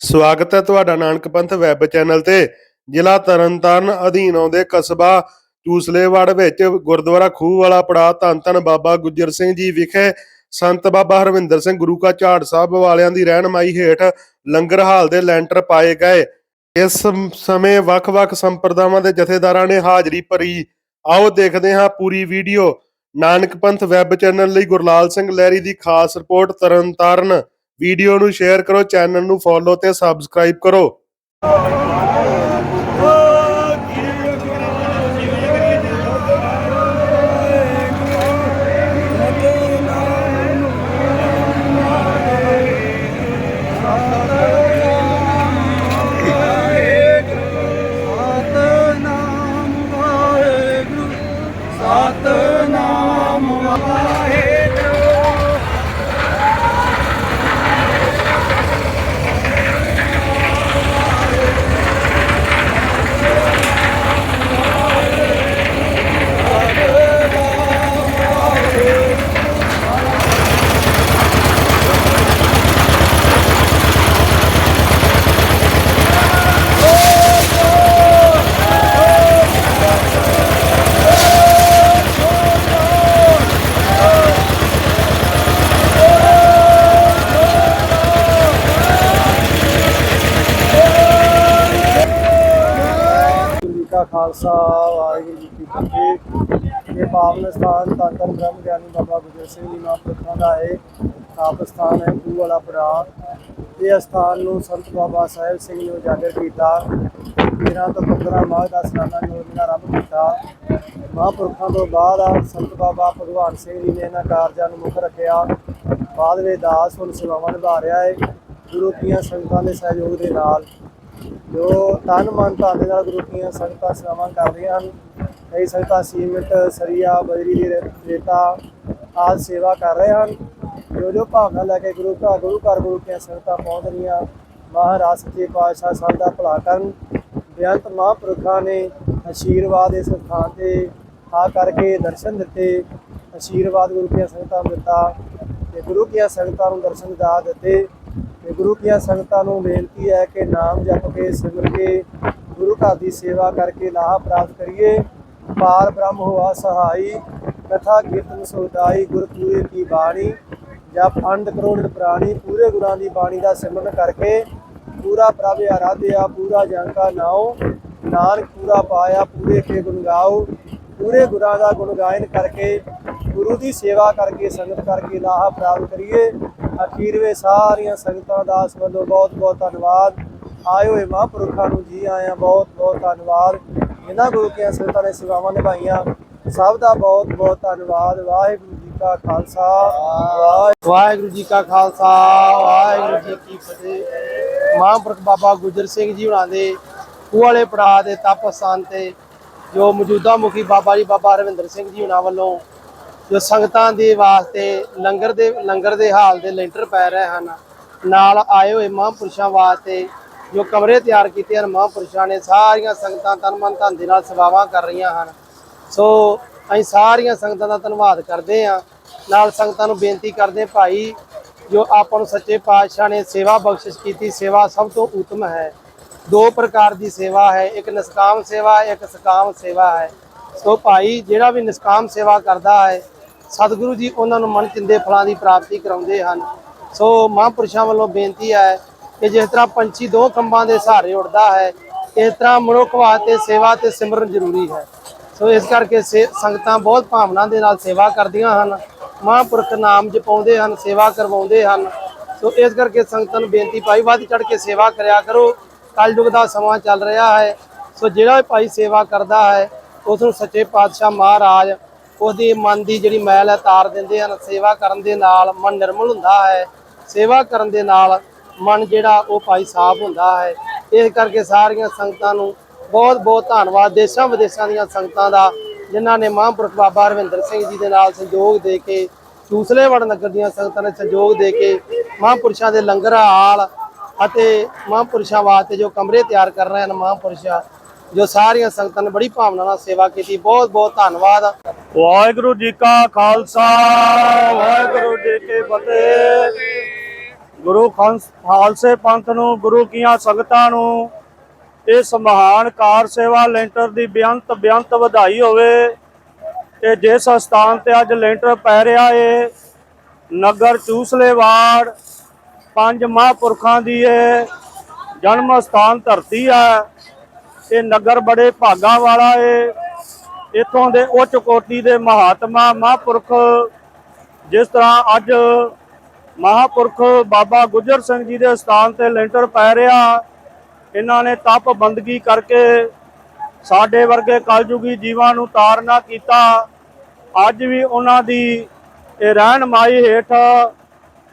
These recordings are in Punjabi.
ਸਵਾਗਤ ਹੈ ਤੁਹਾਡਾ ਨਾਨਕ ਪੰਥ ਵੈਬ ਚੈਨਲ ਤੇ। ਜ਼ਿਲ੍ਹਾ ਤਰਨਤਾਰਨ ਅਧੀਨ ਆਉਂਦੇ ਕਸਬਾ ਚੂਸਲੇਵਾੜ ਵਿੱਚ ਗੁਰਦੁਆਰਾ ਖੂਹ ਵਾਲਾ ਪੜਾ ਧੰਨ ਧੰਨ ਬਾਬਾ ਗੁੱਜਰ ਸਿੰਘ ਜੀ ਵਿਖੇ ਸੰਤ ਬਾਬਾ ਹਰਵਿੰਦਰ ਸਿੰਘ ਗੁਰੂ ਕਾ ਝਾੜ ਸਾਹਿਬ ਵਾਲਿਆਂ ਦੀ ਰਹਿਨਮਾਈ ਹੇਠ ਲੰਗਰ ਹਾਲ ਦੇ ਲੈਂਟਰ ਪਾਏ ਗਏ। ਇਸ ਸਮੇਂ ਵੱਖ-ਵੱਖ ਸੰਪਰਦਾਵਾਂ ਦੇ ਜਥੇਦਾਰਾਂ ਨੇ ਹਾਜ਼ਰੀ ਭਰੀ। ਆਓ ਦੇਖਦੇ ਹਾਂ ਪੂਰੀ ਵੀਡੀਓ। ਨਾਨਕ ਪੰਥ ਵੈਬ ਚੈਨਲ ਲਈ ਗੁਰਲਾਲ ਸਿੰਘ ਲਹਿਰੀ ਦੀ ਖਾਸ ਰਿਪੋਰਟ ਤਰਨਤਾਰਨ। ਵੀਡੀਓ ਨੂੰ ਸ਼ੇਅਰ ਕਰੋ ਚੈਨਲ ਨੂੰ ਫੋਲੋ ਤੇ ਸਬਸਕ੍ਰਾਈਬ ਕਰੋ। ਖਾਲਸਾ, ਵਾਹਿਗੁਰੂ ਜੀ ਕੀ ਫਤਿਹ। ਇਹ ਪਾਵਨ ਸਥਾਨ ਧੰਨ ਧੰਨ ਬ੍ਰਹਮ ਗਿਆਨੀ ਬਾਬਾ ਗੁਰਦੇਵ ਸਿੰਘ ਜੀ ਮਹਾਂਪੁਰਖਾਂ ਦਾ ਹੈ ਆਪ ਸਥਾਨ ਹੈ ਖੂਹ ਵਾਲਾ ਪੜਾ ਇਹ ਸਥਾਨ ਨੂੰ ਸੰਤ ਬਾਬਾ ਸਾਹਿਬ ਸਿੰਘ ਨੇ ਉਜਾਗਰ ਕੀਤਾ। 13 ਤੋਂ 15 ਮਾਘ ਦਾ ਸਲਾਨਾ ਯੋਜਨਾ ਆਰੰਭ ਕੀਤਾ। ਮਹਾਂਪੁਰਖਾਂ ਤੋਂ ਬਾਅਦ ਸੰਤ ਬਾਬਾ ਭਗਵਾਨ ਸਿੰਘ ਜੀ ਨੇ ਇਹਨਾਂ ਕਾਰਜਾਂ ਨੂੰ ਮੁੱਖ ਰੱਖਿਆ। ਬਾਅਦ ਵਿੱਚ ਦਾਸ ਹੁਣ ਸੇਵਾਵਾਂ ਨਿਭਾ ਰਿਹਾ ਹੈ, ਗੁਰੂ ਦੀਆਂ ਸੰਗਤਾਂ ਦੇ ਸਹਿਯੋਗ ਦੇ ਨਾਲ। ਜੋ ਤਨ ਮਨ ਧਨ ਦੇ ਨਾਲ ਗੁਰੂ ਦੀਆਂ ਸੰਗਤਾਂ ਸੇਵਾਵਾਂ ਕਰ ਰਹੀਆਂ ਹਨ, ਕਈ ਸੰਗਤਾਂ ਸੀਮਿੰਟ ਸਰੀਆ, ਬਜਰੀ ਦੀ ਰੇਤਾ ਆਦਿ ਸੇਵਾ ਕਰ ਰਹੇ ਹਨ। ਜੋ ਜੋ ਭਾਵਨਾ ਲੈ ਕੇ ਗੁਰੂ ਘਰ ਗੁਰੂ ਘਰ ਗੁਰੂ ਦੀਆਂ ਸੰਗਤਾਂ ਪਹੁੰਚ ਰਹੀਆਂ ਮਹਾਰਾਜ ਸੱਚੇ ਪਾਤਸ਼ਾਹ ਸਭ ਦਾ ਭਲਾ ਕਰਨ। ਬੇਅੰਤ ਮਹਾਂਪੁਰਖਾਂ ਨੇ ਆਸ਼ੀਰਵਾਦ ਇਸ ਸਥਾਨ ਤੇ ਆ ਕਰਕੇ ਦਰਸ਼ਨ ਦਿੱਤੇ। ਆਸ਼ੀਰਵਾਦ ਗੁਰੂ ਦੀਆਂ ਸੰਗਤਾਂ ਨੂੰ ਦਿੱਤਾ ਤੇ ਗੁਰੂ ਦੀਆਂ ਸੰਗਤਾਂ ਨੂੰ ਦਰਸ਼ਨ ਦਾ ਦਿੱਤੇ। ਤੇ ਗੁਰੂ ਦੀਆਂ ਸੰਗਤਾਂ ਨੂੰ ਬੇਨਤੀ ਹੈ ਕਿ ਨਾਮ ਜਪ ਕੇ, ਸਿਮਰ ਕੇ, ਗੁਰੂ ਘਰ ਦੀ ਸੇਵਾ ਕਰਕੇ ਲਾਹਾ ਪ੍ਰਾਪਤ ਕਰੀਏ। ਪਾਰ ਬ੍ਰਹਮ ਹੋਆ ਸਹਾਈ, ਕਥਾ ਕੀਰਤਨ ਸੁਦਾਈ ਗੁਰ ਪੂਰੇ ਕੀ ਬਾਣੀ, ਜਪ ਅੰਡ ਕਰੋੜ ਪ੍ਰਾਣੀ, ਪੂਰੇ ਗੁਰਾਂ ਦੀ ਬਾਣੀ ਦਾ ਸਿਮਰਨ ਕਰਕੇ ਪੂਰਾ ਪ੍ਰਭ ਆਰਾਧਿਆ, ਪੂਰਾ ਜਨ ਕਾ ਨਾਉ, ਨਾਨਕ ਪੂਰਾ ਪਾਇਆ, ਪੂਰੇ ਕੇ ਗੁਣ ਗਾਓ, ਪੂਰੇ ਗੁਰਾਂ ਦਾ ਗੁਣ ਗਾਇਨ ਕਰਕੇ, ਗੁਰੂ ਦੀ ਸੇਵਾ ਕਰਕੇ, ਸੰਗਤ ਕਰਕੇ ਲਾਹਾ ਪ੍ਰਾਪਤ ਕਰੀਏ। ਅਖੀਰਵੇ ਸਾਰੀਆਂ ਸੰਗਤਾਂ ਦਾ ਇਸ ਵੱਲੋਂ ਬਹੁਤ ਬਹੁਤ ਧੰਨਵਾਦ। ਆਏ ਹੋਏ ਮਹਾਂਪੁਰਖਾਂ ਨੂੰ ਜੀ ਆਇਆਂ ਬਹੁਤ ਬਹੁਤ ਧੰਨਵਾਦ। ਇਹਨਾਂ ਗੁਰੂ ਕੇ ਸੰਗਤਾਂ ਨੇ ਸੇਵਾਵਾਂ ਨਿਭਾਈਆਂ। ਸਭ ਦਾ ਬਹੁਤ ਬਹੁਤ ਧੰਨਵਾਦ। ਵਾਹਿਗੁਰੂ ਜੀ ਕਾ ਖਾਲਸਾ। ਵਾਹਿਗੁਰੂ ਜੀ ਕਾ ਖਾਲਸਾ। ਵਾਹਿਗੁਰੂ ਜੀ ਕੀ ਫਤਿਹ। ਮਹਾਂਪੁਰਖ ਬਾਬਾ ਗੁਜਰ ਸਿੰਘ ਜੀ ਹੁਣਾਂ ਦੇ ਖੂਹ ਵਾਲੇ ਪੜਾਅ ਦੇ ਤਪ ਸਥਾਨ ਤੇ ਜੋ ਮੌਜੂਦਾ ਮੁਖੀ ਬਾਬਾ ਜੀ ਬਾਬਾ ਰਵਿੰਦਰ ਸਿੰਘ ਜੀ ਹੁਣਾਂ ਵੱਲੋਂ ਜੋ ਸੰਗਤਾਂ ਦੇ ਵਾਸਤੇ ਲੰਗਰ ਦੇ ਲੰਗਰ ਦੇ ਹਾਲ ਦੇ ਲੈਂਟਰ ਪੈ ਰਹੇ ਹਨ, ਨਾਲ ਆਏ ਹੋਏ ਮਹਾਂਪੁਰਸ਼ਾਂ ਵਾਸਤੇ ਜੋ ਕਮਰੇ ਤਿਆਰ ਕੀਤੇ ਹਨ, ਮਹਾਂਪੁਰਸ਼ਾਂ ਨੇ ਸਾਰੀਆਂ ਸੰਗਤਾਂ ਤਨ ਮਨ ਧਨ ਦੇ ਨਾਲ ਸੇਵਾਵਾਂ ਕਰ ਰਹੀਆਂ ਹਨ। ਸੋ ਅਸੀਂ ਸਾਰੀਆਂ ਸੰਗਤਾਂ ਦਾ ਧੰਨਵਾਦ ਕਰਦੇ ਹਾਂ। ਨਾਲ ਸੰਗਤਾਂ ਨੂੰ ਬੇਨਤੀ ਕਰਦੇ ਭਾਈ, ਜੋ ਆਪਾਂ ਨੂੰ ਸੱਚੇ ਪਾਤਸ਼ਾਹ ਨੇ ਸੇਵਾ ਬਖਸ਼ਿਸ਼ ਕੀਤੀ, ਸੇਵਾ ਸਭ ਤੋਂ ਉੱਤਮ ਹੈ। ਦੋ ਪ੍ਰਕਾਰ ਦੀ ਸੇਵਾ ਹੈ, ਇੱਕ ਨਿਸਕਾਮ ਸੇਵਾ ਹੈ ਇੱਕ ਸਕਾਮ ਸੇਵਾ ਹੈ। ਸੋ ਭਾਈ, ਜਿਹੜਾ ਵੀ ਨਿਸਕਾਮ ਸੇਵਾ ਕਰਦਾ ਹੈ ਸਤਿਗੁਰੂ ਜੀ ਉਹਨਾਂ ਨੂੰ ਮਨ ਚਿੰਦੇ ਫਲਾਂ ਦੀ ਪ੍ਰਾਪਤੀ ਕਰਾਉਂਦੇ ਹਨ। ਸੋ ਮਹਾਂਪੁਰਸ਼ਾਂ ਵੱਲੋਂ ਬੇਨਤੀ ਹੈ ਕਿ ਜਿਸ ਤਰ੍ਹਾਂ ਪੰਛੀ ਦੋ ਖੰਭਾਂ ਦੇ ਸਹਾਰੇ ਉੱਡਦਾ ਹੈ, ਇਸ ਤਰ੍ਹਾਂ ਮਨੁੱਖ ਵਾਸਤੇ ਸੇਵਾ ਤੇ ਸਿਮਰਨ ਜ਼ਰੂਰੀ ਹੈ। ਸੋ ਇਸ ਕਰਕੇ ਸੇ- ਸੰਗਤਾਂ ਬਹੁਤ ਭਾਵਨਾ ਦੇ ਨਾਲ ਸੇਵਾ ਕਰਦੀਆਂ ਹਨ। ਮਹਾਂਪੁਰਖ ਨਾਮ ਜਪਾਉਂਦੇ ਹਨ, ਸੇਵਾ ਕਰਵਾਉਂਦੇ ਹਨ। ਸੋ ਇਸ ਕਰਕੇ ਸੰਗਤਾਂ ਨੂੰ ਬੇਨਤੀ, ਭਾਈ ਵੱਧ ਚੜ ਕੇ ਸੇਵਾ ਕਰਿਆ ਕਰੋ। ਕਲਯੁਗ ਦਾ ਸਮਾਂ ਚੱਲ ਰਿਹਾ ਹੈ। ਸੋ ਜਿਹੜਾ ਭਾਈ ਸੇਵਾ ਕਰਦਾ ਹੈ, ਉਸ ਨੂੰ ਸੱਚੇ ਪਾਤਸ਼ਾਹ ਮਹਾਰਾਜ ਉਹਦੀ ਮਨ ਦੀ ਜਿਹੜੀ ਮੈਲ ਹੈ, ਤਾਰ ਦਿੰਦੇ ਹਨ, ਸੇਵਾ ਕਰਨ ਦੇ ਨਾਲ ਮਨ ਨਿਰਮਲ ਹੁੰਦਾ ਹੈ। ਸੇਵਾ ਕਰਨ ਦੇ ਨਾਲ ਮਨ ਜਿਹੜਾ, ਉਹ ਭਾਈ ਸਾਫ਼ ਹੁੰਦਾ ਹੈ। ਇਸ ਕਰਕੇ ਸਾਰੀਆਂ ਸੰਗਤਾਂ ਨੂੰ ਬਹੁਤ ਬਹੁਤ ਧੰਨਵਾਦ। ਦੇਸ਼ਾਂ ਵਿਦੇਸ਼ਾਂ ਦੀਆਂ ਸੰਗਤਾਂ ਦਾ, ਜਿਨ੍ਹਾਂ ਨੇ ਮਹਾਂਪੁਰਖ ਬਾਬਾ ਰਵਿੰਦਰ ਸਿੰਘ ਜੀ ਦੇ ਨਾਲ ਸਹਿਯੋਗ ਦੇ ਕੇ, ਚੂਸਲੇਵੜ ਨਗਰ ਦੀਆਂ ਸੰਗਤਾਂ ਨੇ ਸਹਿਯੋਗ ਦੇ ਕੇ, ਮਹਾਂਪੁਰਸ਼ਾਂ ਦੇ ਲੰਗਰ ਹਾਲ ਅਤੇ ਮਹਾਂਪੁਰਸ਼ਾਂ ਵਾਸਤੇ ਜੋ ਕਮਰੇ ਤਿਆਰ ਕਰ ਰਹੇ ਹਨ ਮਹਾਂਪੁਰਸ਼ਾ, ਜੋ ਸਾਰੀਆਂ ਸੰਗਤਾਂ ਨੇ ਬੜੀ ਭਾਵਨਾ ਨਾਲ ਸੇਵਾ ਕੀਤੀ। ਬਹੁਤ ਬਹੁਤ ਧੰਨਵਾਦ। ਵਾਹਿਗੁਰੂ ਜੀ ਕਾ ਖਾਲਸਾ, ਵਾਹਿਗੁਰੂ ਜੀ ਕੀ ਫਤਿਹ। ਗੁਰੂ ਖਾਲਸ- ਖਾਲਸੇ ਪੰਥ ਨੂੰ, ਗੁਰੂ ਕੀਆਂ ਸੰਗਤਾਂ ਨੂੰ ਇਸ ਮਹਾਨ ਕਾਰ ਸੇਵਾ ਲੈਂਟਰ ਦੀ ਬੇਅੰਤ ਬੇਅੰਤ ਵਧਾਈ ਹੋਵੇ ਤੇ ਜਿਸ ਸਥਾਨ ਤੇ ਅੱਜ ਲੈਂਟਰ ਪੈ ਰਿਹਾ ਏ, ਨਗਰ ਚੂਸਲੇ ਵਾਰਡ ਪੰਜ ਮਹਾਂਪੁਰਖਾਂ ਦੀ ਏ ਜਨਮ ਸਥਾਨ ਧਰਤੀ ਹੈ ਇਹ ਨਗਰ ਬੜੇ ਭਾਗਾਂ ਵਾਲਾ ਏ। ਇਥੋਂ ਦੇ ਉੱਚ ਕੋਟੀ ਦੇ ਮਹਾਤਮਾ ਮਹਾਂਪੁਰਖ, ਜਿਸ ਤਰ੍ਹਾਂ ਅੱਜ ਮਹਾਂਪੁਰਖ ਬਾਬਾ ਗੁਜਰ ਸਿੰਘ ਜੀ ਦੇ ਸਥਾਨ ਤੇ ਲੈਂਟਰ ਪੈ ਰਿਹਾ, ਇਹਨਾਂ ਨੇ ਤਪ ਬੰਦਗੀ ਕਰਕੇ ਸਾਡੇ ਵਰਗੇ ਕਲਯੁਗੀ ਜੀਵਾਂ ਨੂੰ ਤਾਰਨਾ ਕੀਤਾ। ਅੱਜ ਵੀ ਉਹਨਾਂ ਦੀ ਇਹ ਰਹਿਨਮਾਈ ਹੇਠ,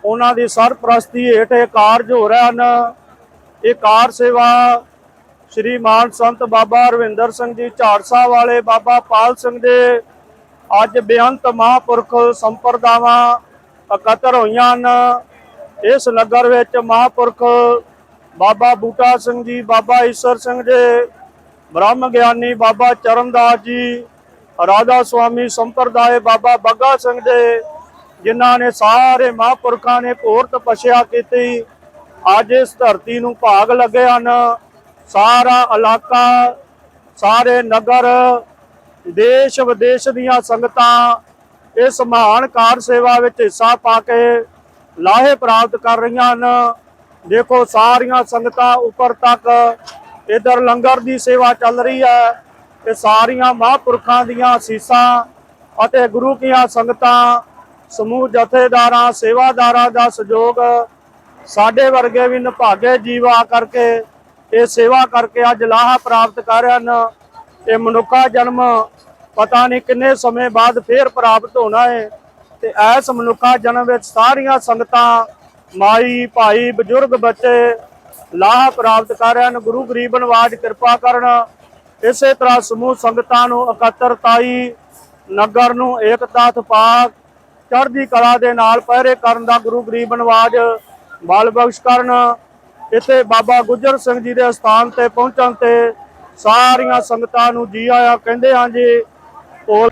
ਉਹਨਾਂ ਦੀ ਸਰਪ੍ਰਸਤੀ ਹੇਠ ਇਹ ਕਾਰਜ ਹੋ ਰਹੇ ਹਨ। ਇਹ ਕਾਰ ਸੇਵਾ ਸ਼੍ਰੀ ਮਾਨ ਸੰਤ ਬਾਬਾ ਰਵਿੰਦਰ ਸਿੰਘ ਜੀ ਝਾੜਸਾ ਵਾਲੇ ਬਾਬਾ ਪਾਲ ਸਿੰਘ ਦੇ ਅੱਜ ਬੇਅੰਤ ਮਹਾਂਪੁਰਖ ਸੰਪਰਦਾਵਾਂ ਇਕੱਤਰ ਹੋਈਆਂ ਹਨ। ਇਸ ਨਗਰ ਵਿੱਚ ਮਹਾਂਪੁਰਖ ਬਾਬਾ ਬੂਟਾ ਸਿੰਘ ਜੀ, ਬਾਬਾ ਈਸ਼ਰ ਸਿੰਘ ਜੀ ਬ੍ਰਹਮ ਗਿਆਨੀ ਬਾਬਾ ਚਰਨਦਾਸ ਜੀ ਰਾਧਾ ਸੁਆਮੀ ਸੰਪਰਦਾਏ ਬਾਬਾ ਬੱਗਾ ਸਿੰਘ ਜੀ ਜਿਨ੍ਹਾਂ ਨੇ ਸਾਰੇ ਮਹਾਂਪੁਰਖਾਂ ਨੇ ਭੋਰ ਤਪੱਸਿਆ ਕੀਤੀ। ਅੱਜ ਇਸ ਧਰਤੀ ਨੂੰ ਭਾਗ ਲੱਗੇ ਹਨ। ਸਾਰਾ ਇਲਾਕਾ, ਸਾਰੇ ਨਗਰ, ਦੇਸ਼ ਵਿਦੇਸ਼ ਦੀਆਂ ਸੰਗਤਾਂ ਇਸ ਮਹਾਨ ਕਾਰ ਸੇਵਾ ਵਿੱਚ ਹਿੱਸਾ ਪਾ ਕੇ ਲਾਹੇ ਪ੍ਰਾਪਤ ਕਰ ਰਹੀਆਂ ਹਨ। ਦੇਖੋ, ਸਾਰੀਆਂ ਸੰਗਤਾਂ ਉੱਪਰ ਤੱਕ ਇਧਰ ਲੰਗਰ ਦੀ ਸੇਵਾ ਚੱਲ ਰਹੀ ਹੈ ਤੇ ਸਾਰੀਆਂ ਮਹਾਂਪੁਰਖਾਂ ਦੀਆਂ ਅਸੀਸਾਂ ਅਤੇ ਗੁਰੂ ਕੀਆਂ ਸੰਗਤਾਂ, ਸਮੂਹ ਜਥੇਦਾਰਾਂ, ਸੇਵਾਦਾਰਾਂ ਦਾ ਸਹਿਯੋਗ ਸਾਡੇ ਵਰਗੇ ਵੀ ਨਿਭਾਗੇ, ਜੀਵਾ ਕਰਕੇ ਇਹ ਸੇਵਾ ਕਰਕੇ ਅੱਜ ਲਾਹਾ ਪ੍ਰਾਪਤ ਕਰ ਰਹੇ ਹਨ। ਇਹ ਮਨੁੱਖਾ ਜਨਮ ਪਤਾ ਨਹੀਂ ਕਿੰਨੇ ਸਮੇਂ ਬਾਅਦ ਫੇਰ ਪ੍ਰਾਪਤ ਹੋਣਾ ਹੈ ਤੇ ਐਸ ਮਨੁੱਖਾ ਜਨਮ ਵਿੱਚ ਸਾਰੀਆਂ ਸੰਗਤਾਂ, ਮਾਈ, ਭਾਈ, ਬਜ਼ੁਰਗ, ਬੱਚੇ ਲਾਹਾ ਪ੍ਰਾਪਤ ਕਰ ਰਹੇ ਹਨ। ਗੁਰੂ ਗਰੀਬ ਨਵਾਜ ਕਿਰਪਾ ਕਰਨ ਇਸੇ ਤਰ੍ਹਾਂ ਸਮੂਹ ਸੰਗਤਾਂ ਨੂੰ ਇਕੱਤਰਤਾਈ ਨਗਰ ਨੂੰ ਏਕਤਾ ਥਪਾਕ ਚੜ੍ਹਦੀ ਕਲਾ ਦੇ ਨਾਲ ਪਹਿਰੇ ਕਰਨ ਦਾ ਗੁਰੂ ਗਰੀਬ ਨਵਾਜ ਮਾਲ ਬਖਸ਼ ਕਰਨ। ਇੱਥੇ ਬਾਬਾ ਗੁੱਜਰ ਸਿੰਘ ਜੀ ਦੇ ਸਥਾਨ ਤੇ ਪਹੁੰਚਣ ਤੇ ਸਾਰੀਆਂ ਸੰਗਤਾਂ ਨੂੰ ਜੀ ਆਇਆਂ ਕਹਿੰਦੇ ਹਾਂ ਜੀ ਉਹ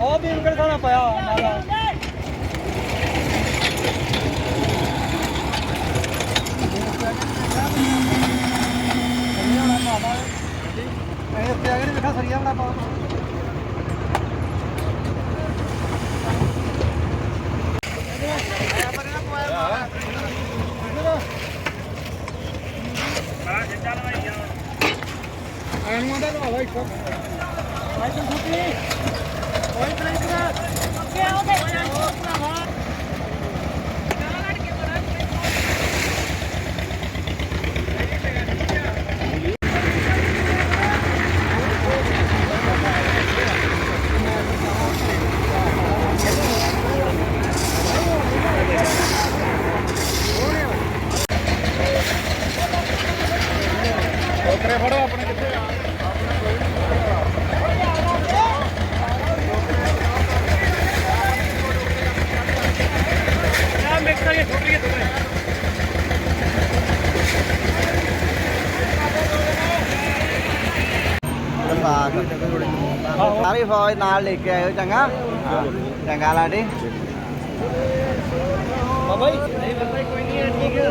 ਉਹ ਵੀ ਉਂਗਲ ਖਾਣਾ ਪਿਆ ਮਾਰਾ ਇਹ ਤੇ ਅਗਰ ਵੇਖਾ ਸਰੀਆ ਬੜਾ ਪਾ ਸਾਰੀ ਫੌਜ ਨਾਲ ਲੈ ਕੇ ਆਇਓ ਚੰਗਾ ਹਾਂ, ਚੰਗਾ ਲਾਡੀ ਬਾਬਾ ਜੀ ਨਹੀਂ ਬੰਦਾ ਕੋਈ ਨਹੀਂ ਹੈ ਠੀਕ ਹੈ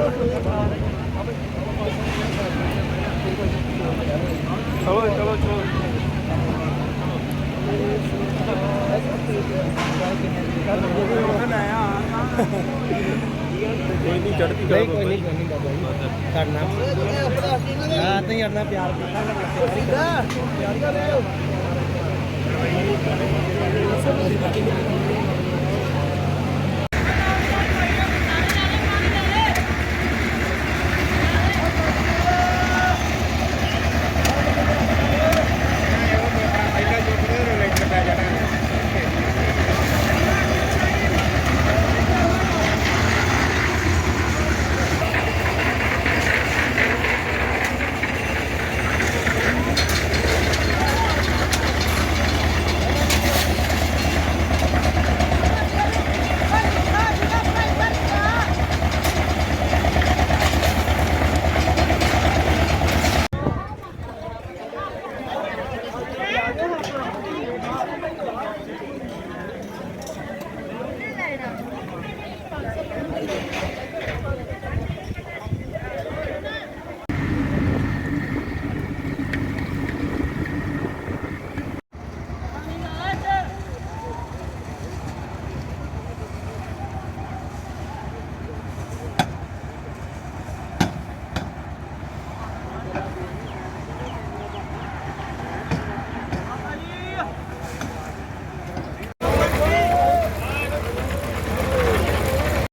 ਚਲੋ ਚਲੋ ਚਲੋ ਕੋਈ ਨਹੀਂ ਕੋਈ ਨਹੀਂ ਕੋਈ ਨਹੀਂ ਬਾਬਾ ਜੀ। ਕਰਨਾ ਹਾਂ ਤੇ ਆਪਣਾ ਪਿਆਰ ਕੀਤਾ।